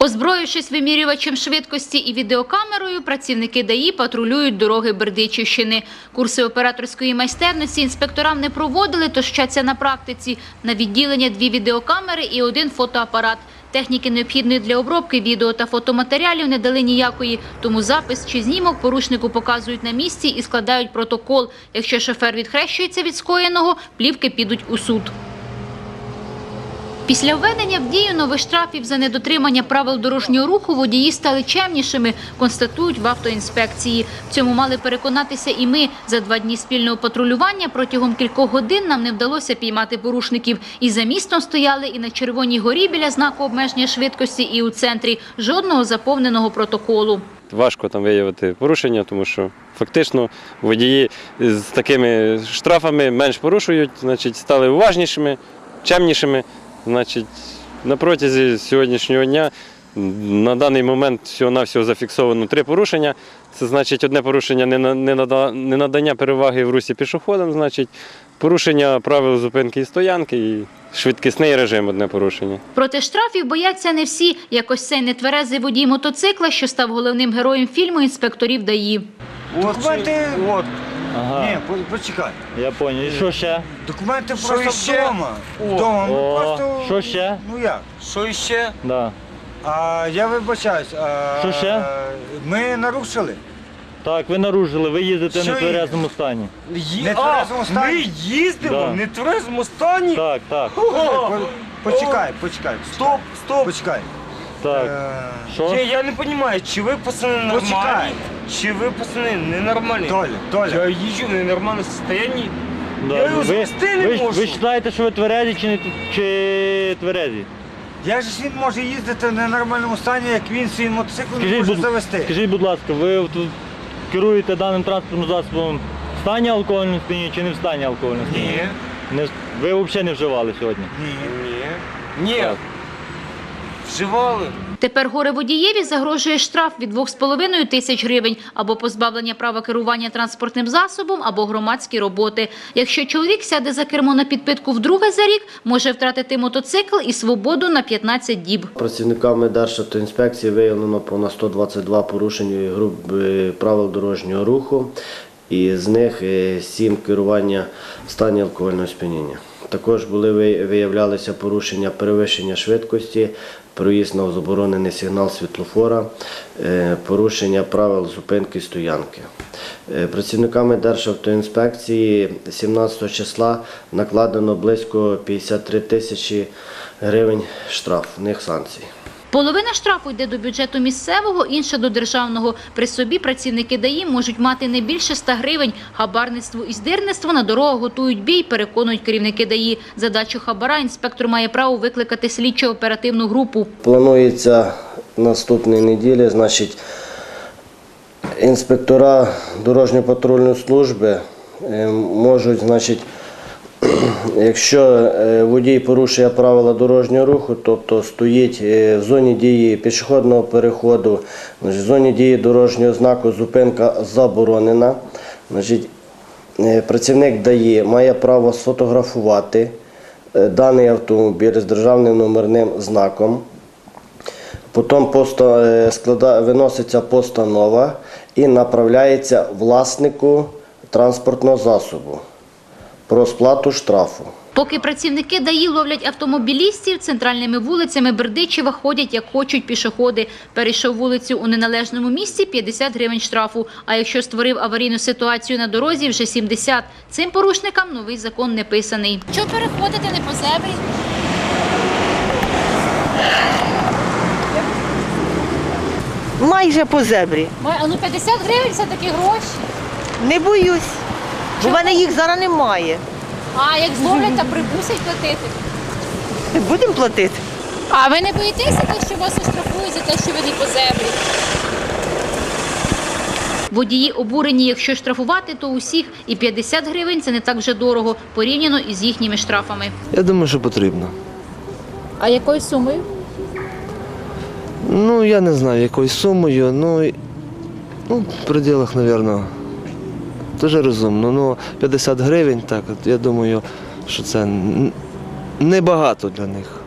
Озброївшись вимірювачем швидкості і відеокамерою, працівники ДАІ патрулюють дороги Бердичівщини. Курси операторської майстерності інспекторам не проводили, тож вчаться на практиці. На відділення дві відеокамери і один фотоапарат. Техніки, необхідної для обробки відео та фотоматеріалів, не дали ніякої, тому запис чи знімок порушнику показують на місці і складають протокол. Якщо шофер відхрещується від скоєного, плівки підуть у суд. Після введення в дію нових штрафів за недотримання правил дорожнього руху водії стали чемнішими, констатують в автоінспекції. В цьому мали переконатися і ми. За два дні спільного патрулювання протягом кількох годин нам не вдалося піймати порушників. І за містом стояли, і на Червоній горі біля знаку обмеження швидкості, і у центрі. Жодного заповненого протоколу. Важко там виявити порушення, тому що фактично водії з такими штрафами менш порушують, значить, стали уважнішими, чемнішими. Значить, на протязі сьогоднішнього дня на даний момент всього-навсього зафіксовано три порушення. Це значить одне порушення не нада- не надання переваги в русі пішоходам, значить, порушення правил зупинки і стоянки і швидкісний режим одне порушення. Проте штрафів бояться не всі, як ось цей нетверезий водій мотоцикла, що став головним героєм фільму інспекторів ДАІ. Документи. От, Ага, ні, по- почекай. я понял. І що ще? Документи Що просто іще? вдома. О, Вдома. Ми о, просто. що ще? Ну як? Що іще? Да. А я вибачаюсь. А, Що ще? Ми нарушили. Так, ви нарушили, ви їздите Що в нетверезому стані. Ї- Не в тверезому стані? Ми їздимо Да. в нетверезому стані? Так, так, По- Почекай, почекай. Стоп, стоп. Почекай. Так. Е, Що? Я, я не розумію, чи ви пацани нормальні, чи ви пацани ненормальні. Толя, Толя. Я їжджу в ненормальному стані. Да. Я його ви, завести не ви, ж- можу. ви ж знаєте, що ви тверезі чи не чи тверезі? Як же ж він може їздити в ненормальному стані, як він свій мотоцикл не може завести? скажіть, будь ласка, ви тут керуєте даним транспортним засобом в стані алкогольного сп'яніння чи не в стані алкогольного сп'яніння? Ні. Не, в- ви взагалі не вживали сьогодні? Ні. Ні. Ні. Так. Вживали. Тепер горе водієві загрожує штраф від 2,5 тисяч гривень або позбавлення права керування транспортним засобом, або громадські роботи. Якщо чоловік сяде за кермо на підпитку вдруге за рік, може втратити мотоцикл і свободу на 15 діб. Працівниками Державтоінспекції виявлено понад 122 порушення груп е, правил дорожнього руху, і з них 7 керування в стані алкогольного сп'яніння. Також були виявлялися порушення перевищення швидкості, проїзд на заборонений сигнал світлофора, е, порушення правил зупинки стоянки. Е, Працівниками Державтоінспекції 17 числа накладено близько 53 тисячі гривень штраф, них санкцій. Половина штрафу йде до бюджету місцевого, інша до державного. При собі працівники ДАІ можуть мати не більше 100 гривень. Хабарництво і здирництво на дорогах готують бій, переконують керівники ДАІ. Задачу хабара інспектор має право викликати слідчо-оперативну групу. Планується наступної неділі, значить, інспектора дорожньо-патрульної служби е, можуть, значить, якщо е, водій порушує правила дорожнього руху, тобто стоїть е, в зоні дії пішохідного переходу, в зоні дії дорожнього знаку зупинка заборонена. Е, працівник дає, має право сфотографувати даний автомобіль з державним номерним знаком. Потім виноситься постанова і направляється власнику транспортного засобу про сплату штрафу. Поки працівники ДАІ ловлять автомобілістів, центральними вулицями Бердичева ходять, як хочуть пішоходи. Перейшов вулицю у неналежному місці – 50 гривень штрафу. А якщо створив аварійну ситуацію на дорозі – вже 70. Цим порушникам новий закон не писаний. Що переходити не по зебрі? Майже по зебрі. А ну 50 гривень – це такі гроші. Не боюсь. В мене їх зараз немає. А як зловлять та прибусять платити? Будемо платити. А ви не боїтеся, те, що вас оштрафують за те, що ви не по зебрі? Водії обурені, якщо штрафувати, то усіх. І 50 гривень – це не так вже дорого, порівняно із їхніми штрафами. Я думаю, що потрібно. А якою сумою? Ну, я не знаю, якою сумою, ну, ну в пределах, мабуть, дуже розумно. Ну, 50 гривень, так, я думаю, що це небагато для них.